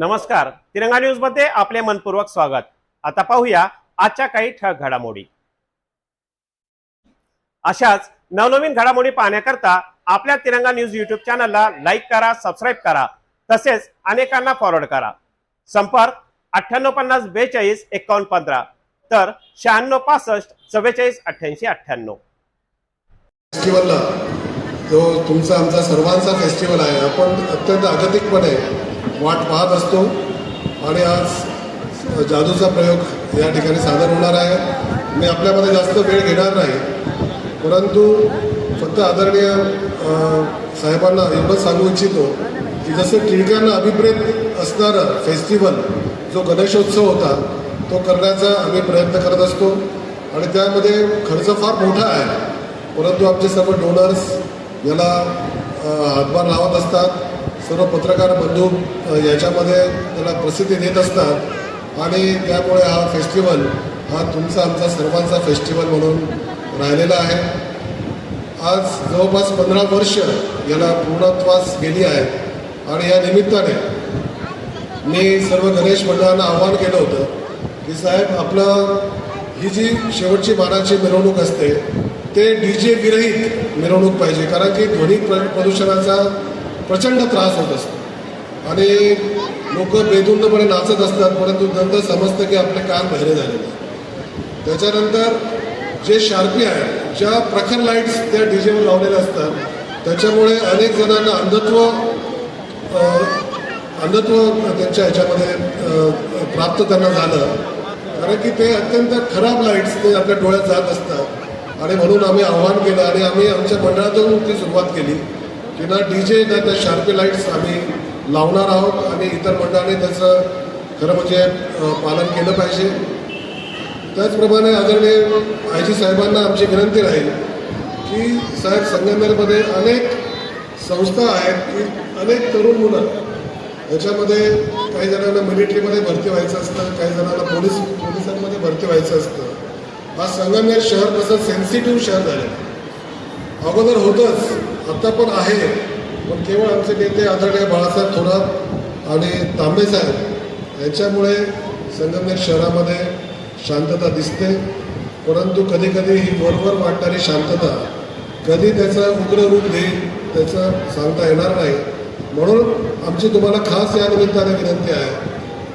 नमस्कार. तिरंगा न्यूजमध्ये आपले मनपूर्वक स्वागत. आता पाहूया आजच्या काही ठळक घडामोडी. अशाच नवनवीन घडामोडी पाहण्याकरता आपल्या तिरंगा न्यूज युट्यूब चॅनलला लाईक करा सबस्क्राईब करा तसेच अनेकांना फॉरवर्ड करा. संपर्क अठ्ठ्याण्णव पन्नास बेचाळीस एकावन्न पंधरा. तर शहाण्णव पासष्ट चव्वेचाळीस अठ्ठ्याऐंशी अठ्ठ्याण्णव. फेस्टिवलला. जो तुमचा आमचा सर्वांचा फेस्टिवल आहे आपण अत्यंत अगतिकपणे वाट पाहत असतो. आणि आज जादूचा प्रयोग या ठिकाणी सादर होणार आहे. मी आपल्यामध्ये जास्त वेळ घेणार नाही. परंतु फक्त आदरणीय साहेबांना एवढंच सांगू इच्छितो की जसं टिळकांना अभिप्रेत असणारं फेस्टिवल जो गणेशोत्सव होता तो करण्याचा आम्ही प्रयत्न करत असतो. आणि त्यामध्ये खर्च फार मोठा आहे. परंतु आमचे सर्व डोनर्स याला हातभार लावत असतात. सर्व पत्रकार बंधू याच्यामध्ये त्याला प्रसिद्धी देत असतात. आणि त्यामुळे हा फेस्टिवल हा तुमचा आमचा सर्वांचा फेस्टिवल म्हणून राहिलेला आहे. आज जवळपास पंधरा वर्ष याला पूर्णत्वास गेली आहे. आणि या निमित्ताने मी सर्व गणेश मंडळांना आवाहन केलं होतं की साहेब आपलं ही जी शेवटची बाणाची मिरवणूक असते ते डी जे विरहित मिरवणूक पाहिजे. कारण की ध्वनी प्र प्रदूषणाचा प्रचंड त्रास होत असतो. आणि लोक बेधुंदपणे नाचत असतात परंतु नंतर समजतं की आपले कान बहिरे झालेले आहेत. त्याच्यानंतर जे शार्पी आहे ज्या प्रखर लाईट्स त्या डी जेवर लावलेल्या असतात त्याच्यामुळे अनेक जणांना अंधत्व अंधत्व त्यांच्या ह्याच्यामध्ये प्राप्त त्यांना झालं. कारण की ते अत्यंत खराब लाईट्स ते आपल्या डोळ्यात जात असतात. आणि म्हणून आम्ही आव्हान केलं आणि आम्ही आमच्या मंडळातून ती सुरुवात केली. की ना डी जे ना त्या शार्पी लाईट्स आम्ही लावणार आहोत आणि इतर मंडळाने त्याचं खरं म्हणजे पालन केलं पाहिजे. त्याचप्रमाणे आदरणीय आय जी साहेबांना आमची विनंती राहील की साहेब संगमनेरमध्ये अनेक संस्था आहेत की अनेक तरुण मुलं याच्यामध्ये काही जणांना मिलिटरीमध्ये भरती व्हायचं असतं काही जणांना पोलीस पोलिसांमध्ये भरती व्हायचं असतं. आज संगमनेर शहर तसं सेन्सिटिव्ह शहर झालं अगोदर होतंच. आत्ता पण आहे पण केवळ आमचे नेते आदरणीय बाळासाहेब थोरात आणि तांबे साहेब यांच्यामुळे संगमनेर शहरामध्ये शांतता दिसते. परंतु कधी कधी ही वरवर वाटणारी शांतता कधी त्याचं उग्र रूप देईल त्याचं सांगता येणार नाही. म्हणून आमची तुम्हाला खास या निमित्ताने विनंती आहे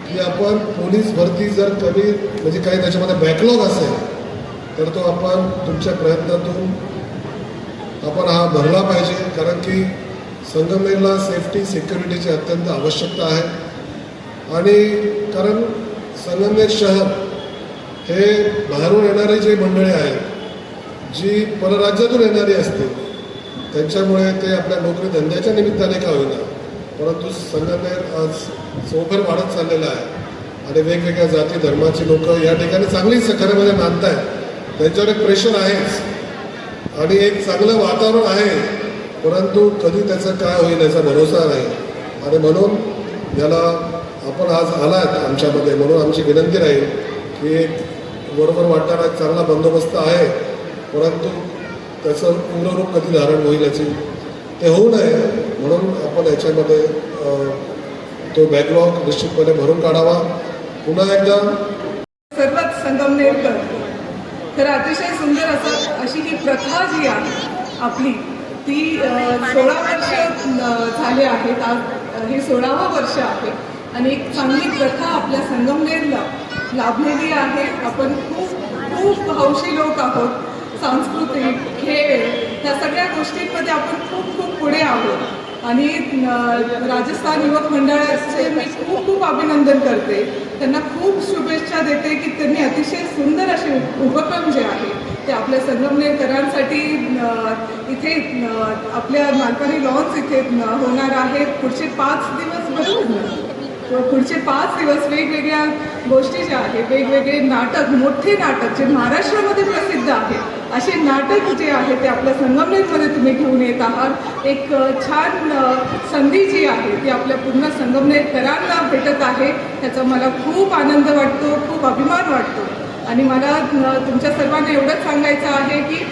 की आपण पोलीस भरती जर कमी म्हणजे काही त्याच्यामध्ये बॅकलॉग असेल तर तो आपण तुमच्या प्रयत्नातून आपण हा भरला पाहिजे कारण की संगमनेरला सेफ्टी सिक्युरिटीची अत्यंत आवश्यकता आहे. आणि कारण संगमनेर शहर हे बाहेरून येणारी जी मंडळी आहेत जी परराज्यातून येणारी असतील त्यांच्यामुळे ते आपल्या नोकरी धंद्याच्या निमित्ताने का होईना परंतु संगमनेर आज चौफर वाढत चाललेला आहे. आणि वेगवेगळ्या जाती धर्माची लोक या ठिकाणी चांगलीच खऱ्यामध्ये मानत आहेत त्यांच्यावर एक प्रेशर आहेच. आणि एक चांगलं वातावरण आहे परंतु कधी त्याचं काय होईल याचा भरोसा नाही. आणि म्हणून याला आपण आज आलात आमच्यामध्ये म्हणून आमची विनंती राहील की एक बरोबर वाटणारा एक चांगला बंदोबस्त आहे परंतु त्याचं उग्र रूप कधी धारण होईल याची ते होऊ नये. म्हणून आपण याच्यामध्ये तो बॅकलॉग निश्चितपणे भरून काढावा. पुन्हा एकदा तर अतिशय सुंदर असं अशी ही प्रथा जी आहे आपली ती सोळा वर्ष झाले आहेत. आज हे सोळावं वर्ष आहे. आणि एक चांगली प्रथा आपल्या संगमनेरला लाभलेली आहे. आपण खूप खूप हौशी लोक आहोत. सांस्कृतिक खेळ ह्या सगळ्या गोष्टींमध्ये आपण खूप खूप पुढे आहोत. आणि राजस्थान युवक मंडळाचे मी खूप खूप अभिनंदन करते. त्यांना खूप शुभेच्छा देते की त्यांनी अतिशय सुंदर असे उपक्रम जे आहे ते आपल्या संगमनेरकरांसाठी इथे आपल्या मालपाणी लॉन्स इथे होणार आहे पुढचे पाच दिवस बरोबर पुढचे पाच दिवस वेगवेगळ्या गोष्टी ज्या आहेत वेगवेगळे नाटक मोठे नाटक जे महाराष्ट्रामध्ये प्रसिद्ध आहे असे नाटक जे आहे ते आपल्या संगमनेरमध्ये तुम्ही घेऊन येत आहात. एक छान संधी जी आहे ती आपल्या पूर्ण संगमनेरकरांना भेटत आहे. त्याचा मला खूप आनंद वाटतो खूप अभिमान वाटतो. आणि मला तुमच्या सर्वांना एवढंच सांगायचं आहे की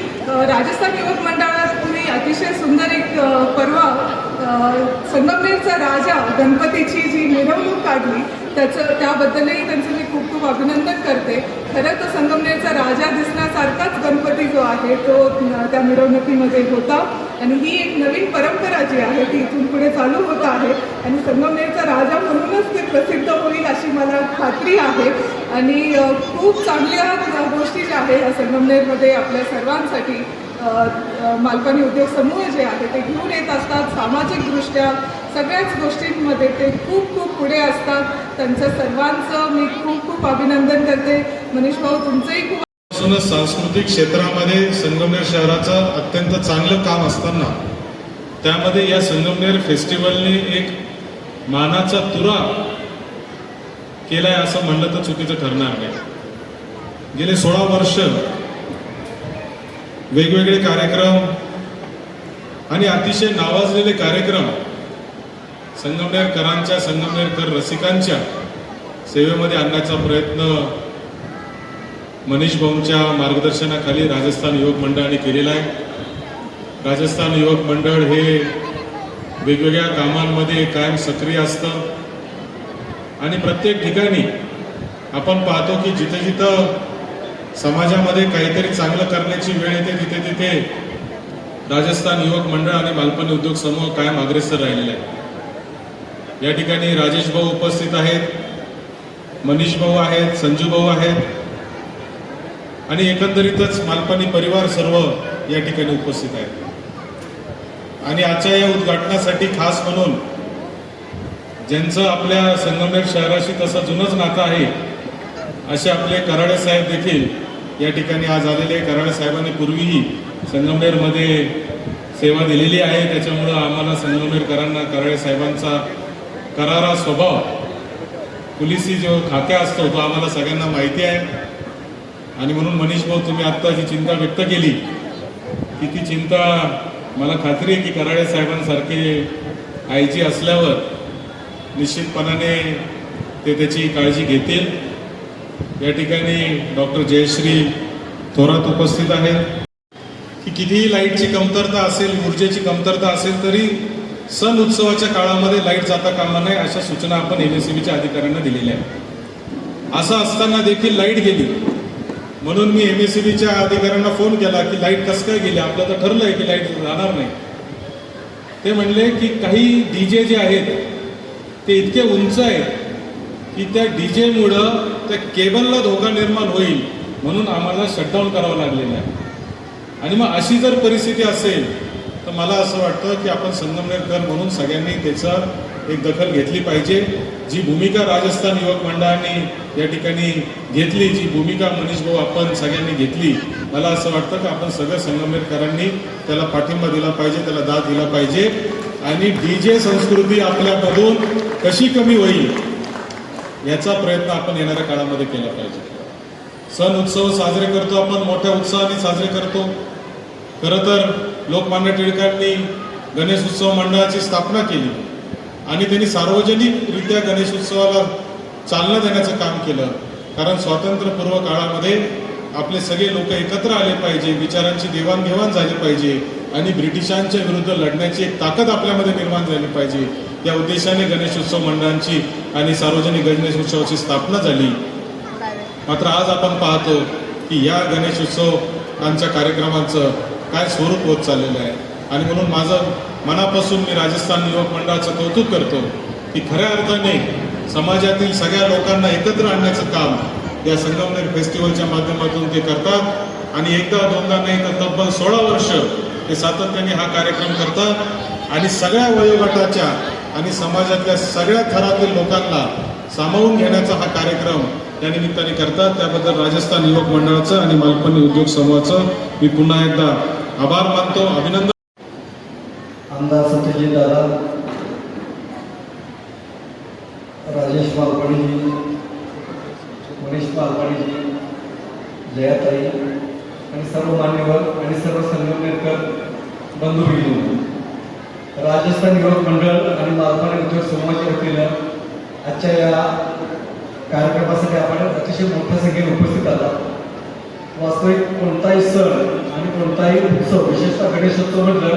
राजस्थान युवक मंडळात तुम्ही अतिशय सुंदर एक पर्व संगमनेरचा राजा गणपतीची जी मिरवणूक काढली त्याचं त्याबद्दलही त्यांचं मी खूप खूप अभिनंदन करते. खरं तर संगमनेरचा राजा दिसण्यासारखाच गणपती जो आहे तो त्या मिरवणुकीमध्ये होता. आणि ही एक नवीन परंपरा जी आहे ती इथून पुढे चालू होत आहे. आणि संगमनेरचा राजा म्हणूनच ते प्रसिद्ध होईल अशी मला खात्री आहे. आणि खूप चांगल्या गोष्टी ज्या आहे या संगमनेरमध्ये आपल्या सर्वांसाठी अ, मालपानी उद्योग समूह जे आहे ते घेऊन येत असतात. सामाजिकदृष्ट्या सगळ्याच गोष्टींमध्ये ते खूप खूप पुढे असतात. त्यांचं सर्वांचं मी खूप खूप अभिनंदन करते. मनीष भाऊ तुमचंही खूप पासूनच सांस्कृतिक क्षेत्रामध्ये संगमनेर शहराचं अत्यंत चांगलं काम असताना त्यामध्ये या संगमनेर फेस्टिवलने एक मानाचा तुरा केलाय असं म्हणलं तर चुकीचं ठरणार नाही गेले सोळा वर्ष वेगवेगळे कार्यक्रम आणि अतिशय नावाजलेले कार्यक्रम संगमनेरकरांच्या संगमनेरकर रसिकांच्या सेवेमध्ये आणण्याचा प्रयत्न मनीष भाऊंच्या मार्गदर्शनाखाली राजस्थान युवक मंडळाने केलेला आहे. राजस्थान युवक मंडळ हे वेगवेगळ्या कामांमध्ये कायम सक्रिय असतं. आणि प्रत्येक ठिकाणी आपण पाहतो की जिथे जिथं समाजामध्ये काहीतरी चांगलं करण्याची वेळ येते तिथे तिथे राजस्थान युवक मंडळ आणि बालपणी उद्योग समूह कायम अग्रेसर राहिलेला आहे या ठिकाणी राजेश भाऊ उपस्थित आहेत मनीष भाऊ आहेत संजू भाऊ आहेत आणि एकंदरीतच मालपानी परिवार सर्व या ठिकाणी उपस्थित आहेत. आणि आजच्या या उद्घाटनासाठी खास म्हणून ज्यांचं आपल्या संगमनेर शहराशी तसं जुनंच नातं आहे असे आपले कराडे साहेब देखील या ठिकाणी आज आलेले कराडे साहेबांनी पूर्वीही संगमनेरमध्ये सेवा दिलेली आहे. त्याच्यामुळं आम्हाला संगमनेरकरांना कराडे साहेबांचा करारा स्वभाव. पोलिसी जो खाक्या असतो तो आम्हाला सगळ्यांना माहिती आहे. आणि म्हणून मनीष भाऊ तुम्ही आत्ता जी चिंता व्यक्त केली की ती चिंता मला खात्री आहे की कराडे साहेबांसारखे आय जी असल्यावर निश्चितपणाने ते त्याची काळजी घेतील. या ठिकाणी डॉक्टर जयश्री थोरात उपस्थित आहेत. की कितीही लाईटची कमतरता असेल ऊर्जेची कमतरता असेल तरी सण उत्सवाच्या काळामध्ये लाइट जाता कामा नये अशा सूचना आपण एन एस अधिकाऱ्यांना दिलेल्या आहेत. असं असताना देखील लाइट गेली. म्हणून मी एम एस अधिकाऱ्यांना फोन केला की लाइट कसं काय गेली? आपलं तर ठरलं आहे की लाइट राहणार नाही. ते म्हणले की काही डीजे जे आहेत ते इतके उंच आहेत की त्या डीजेमुळं त्या केबलला धोका निर्माण होईल म्हणून आम्हाला शटडाऊन करावं लागलेलं आहे. आणि मग अशी जर परिस्थिती असेल तर मला असं वाटतं की आपण संगमनेरकर म्हणून सगळ्यांनी त्याचं एक दखल घेतली पाहिजे. जी भूमिका राजस्थान युवक मंडळाने या ठिकाणी घेतली जी भूमिका मनीष भाऊ आपण सगळ्यांनी घेतली मला असं वाटतं की आपण सगळ्या संगमनेरकरांनी त्याला पाठिंबा दिला पाहिजे त्याला दाद दिला पाहिजे. आणि डी जे संस्कृती आपल्यामधून कशी कमी होईल याचा प्रयत्न आपण येणाऱ्या काळामध्ये केला पाहिजे. सण उत्सव साजरे करतो आपण मोठ्या उत्साहाने साजरे करतो. खरं तर लोकमान्य टिळकांनी गणेश उत्सव मंडळाची स्थापना केली आणि त्यांनी सार्वजनिकरित्या गणेश उत्सवाला चालना देण्याचं काम केलं. कारण स्वातंत्र्यपूर्व काळामध्ये आपले सगळे लोक एकत्र आले पाहिजे विचारांची देवाणघेवाण झाली पाहिजे आणि ब्रिटिशांच्या विरुद्ध लढण्याची एक ताकद आपल्यामध्ये निर्माण झाली पाहिजे. या उद्देशाने गणेशोत्सव मंडळांची आणि सार्वजनिक गणेश उत्सवाची स्थापना झाली. मात्र आज आपण पाहतो की या गणेशोत्सवांच्या कार्यक्रमांचं काय स्वरूप होत चाललेलं आहे? आणि म्हणून माझं मनापासून मी राजस्थान युवक मंडळाचं कौतुक करतो की खऱ्या अर्थाने समाजातील सगळ्या लोकांना एकत्र आणण्याचं काम या संगमनेर फेस्टिवलच्या माध्यमातून ते करतात. आणि एकदा दोनदा नाही तर तब्बल सोळा वर्ष ते सातत्याने हा कार्यक्रम करतात. आणि सगळ्या वयोगटाच्या आणि समाजातल्या सगळ्या थरातील लोकांना सामावून घेण्याचा हा कार्यक्रम त्या निमित्ताने करतात. त्याबद्दल राजस्थान युवक मंडळाचं आणि मालपणी उद्योग समूहाचं मी पुन्हा एकदा आभार मानतो अभिनंदन. आमदार सत्यजित दादा राजेश मालपाणीजी मनीष मालपाणीजी जयाताई आणि सर्व मान्यवर आणि सर्व संगमनेरकर बंधू भगिनी राजस्थान युवक मंडळ आणि मालपाणी उद्योग समूहाच्या वतीनं आजच्या या कार्यक्रमासाठी आपण अतिशय मोठ्या संख्येने उपस्थित आला वास्तविक कोणताही सण आणि कोणताही उत्सव विशेषतः गणेशोत्सव म्हटलं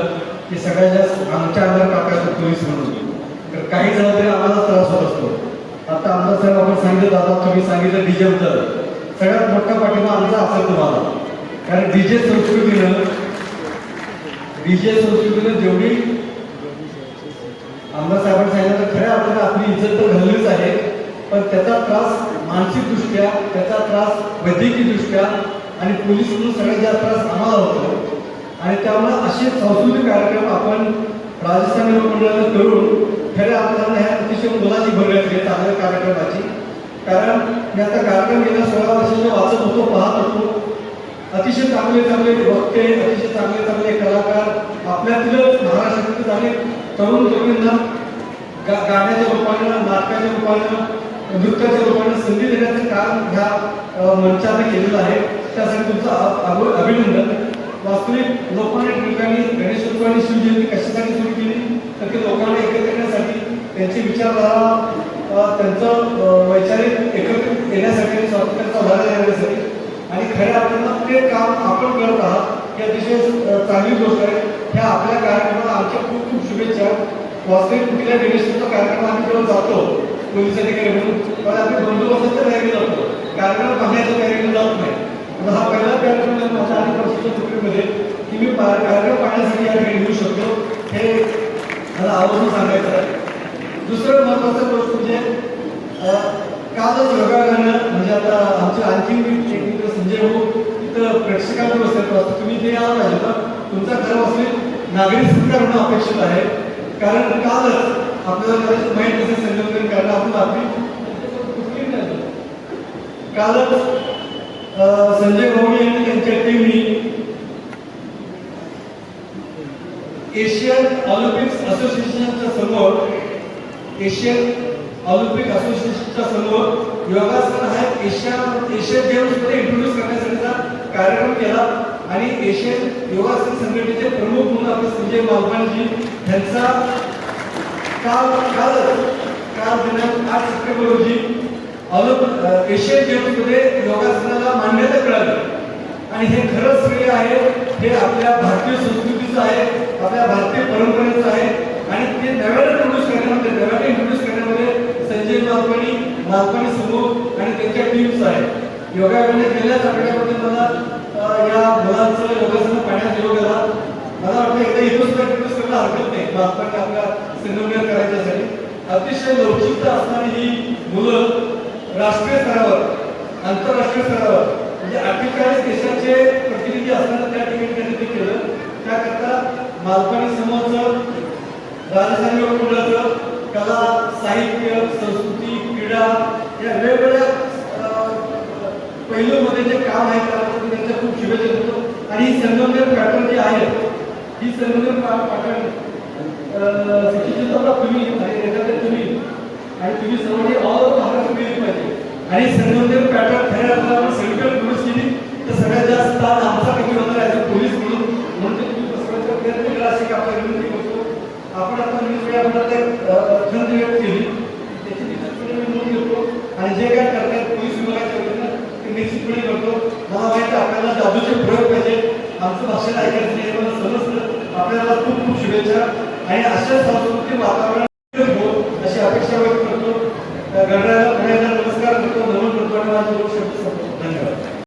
की सगळ्यात जास्त आमच्या आमदार काका पोलीस म्हणून. तर काही जबाबदारी आम्हाला त्रास होत असतो. आता आमदार साहेब आपण सांगितलं दादा तुम्ही सांगितलं डीजेबद्दल सगळ्यात मोठा पाठिंबा आमचा असेल तुम्हाला. कारण डीजे संस्कृतीनं डीजे संस्कृतीनं जेवढी आमदार साहेबांनी सांगितलं तर खऱ्या अर्थानं आपली इज्जत तर घाललीच आहे. पण त्याचा त्रास मानसिकदृष्ट्या त्याचा त्रास वैद्यकीयदृष्ट्या आणि पोलीस म्हणून सगळ्यात जास्त त्रास आम्हाला होतो आणि त्यामुळे असे सांस्कृतिक कार्यक्रम आपण राजस्थान मंडळाने करून खऱ्या अर्थानं ह्या अतिशय मुलाची भर घातली चांगल्या कार्यक्रमाची. कारण मी आता कार्यक्रम गेल्या सोळा वर्षाचे वाचत होतो पाहत होतो. अतिशय चांगले चांगले वक्ते अतिशय चांगले चांगले कलाकार आपल्यातीलच महाराष्ट्रातील अनेक तरुण तरुणींना गा गाण्याच्या रूपानं नाटकाच्या रूपानं नृत्याच्या रूपाने संधी देण्याचं काम ह्या मंचाने केलेलं आहे. त्यासाठी तुमचं अभिनंदन. वास्तविक लोकांनी ठिकाणी गणेशोत्सव आणि शिवजयंती कशासाठी सुरू केली? तर ते लोकांना एकत्र येण्यासाठी त्यांचे विचारधारा त्यांचं वैचारिक एकत्रित येण्यासाठी आणि स्वातंत्र्याचा लढा देण्यासाठी. आणि खऱ्या अर्थानं ते काम आपण करत आहात ही अतिशय चांगली गोष्ट आहे. ह्या आपल्या कार्यक्रमाला आमच्या खूप खूप शुभेच्छा. वास्तविक कुठल्या गणेशोत्सव कार्यक्रम आम्ही जेव्हा जातो पोलीस अधिकारी म्हणून पण आम्ही बंदोबस्ताच्या तयारी जातो कार्यक्रम पाहण्याच्या तयारी जात नाही आता हा पहिला कार्यक्रम माझ्या अनेक वर्षाच्या नोकरीमध्ये की मी पा- कार्यक्रम पाहण्यासाठी या ठिकाणी घेऊ शकतो हे मला आवर्जून सांगायचं आहे दुसरं महत्वाचं गोष्ट म्हणजे कालच कालच योगागानं म्हणजे आता आमचे आणखी एक मित्र संजय भाऊ तिथं प्रेक्षकांना बसत असतो तुम्ही ते यायला पाहिजे तुमचा खरं असेल नागरिक सत्कार म्हणून अपेक्षित आहे. कारण कालच आपल्याला कदाचित माहीत नसेल संयोजन कारण आपण आपली कालच संजय भाऊनी आणि त्यांच्या टीमनी एशियन ऑलिम्पिक्स असोसिएशनच्या समोर एशियन ऑलिम्पिक असोसिएशनच्या समोर योगासन हा एशिया एशियन गेम्समध्ये इंट्रोड्यूस करण्यासाठीचा कार्यक्रम केला. आणि एशियन योगासन संघटनेचे प्रमुख म्हणून आपले संजय मालपाणजी यांचा काल कालच काल दिनांक आठ सप्टेंबर रोजी ऑलिम्पिक एशियन गेम्समध्ये योगासनाला मान्यता मिळाली. आणि हे खरंच श्रेय आहे हे आपल्या भारतीय संस्कृतीचं आहे आपल्या भारतीय परंपरेचं आहे. आणि ते नव्याने इंट्रोड्यूस करण्यामध्ये नव्याने इंट्रोड्यूस करण्यामध्ये संजय मालपाणी मालपाणी समूह आणि त्यांच्या टीम्स आहे योगा गेल्याच आठवड्यामध्ये मला या मुलांचं योगासन पाण्यात योग आला मला वाटतं एकदा इथं सुद्धा इंट्रोड्यूस करायला हरकत नाही. आपण आपल्या संगमनेर करायच्यासाठी अतिशय लवचिकता असणारी ही मुलं राष्ट्रीय स्तरावर आंतरराष्ट्रीय स्तरावर म्हणजे अठ्ठेचाळीस देशाचे प्रतिनिधी असताना त्या ठिकाणी त्यांनी ते केलं. त्याकरता मालपाणी समोरचं राजस्थान मंडळाचं कला साहित्य संस्कृती क्रीडा या वेगवेगळ्या अं, पैलूमध्ये जे काम आहे त्याबद्दल त्यांच्या खूप शुभेच्छा देतो आणि संगमनेर पॅटर्न जे आहे ही संगमनेर पॅटर्न तुम्ही आणि एखाद्या तुम्ही आणि तुम्ही सर्वांनी ऑल ओव्हर महाराष्ट्र केली पाहिजे. आणि संगमनेर पॅटर्न खऱ्या अर्थानं सेंट्रल पोलीस केली तर सगळ्यात जास्त ताण आमचा किती होणार आहे पोलीस म्हणून. म्हणजे तुम्ही पसरवायचा प्रयत्न केला असे की आपल्या विनंती करतो. आपण आता न्यूज मीडियाबद्दल एक खंत व्यक्त केली. त्याची विनंती करतो. आणि जे काय करतो. मला माहिती आपल्याला जादूचे प्रयोग पाहिजे. आमचं भाषण ऐकायचं नाही मला समजतं आपल्याला खूप खूप शुभेच्छा. आणि अशा सांस्कृतिक वातावरण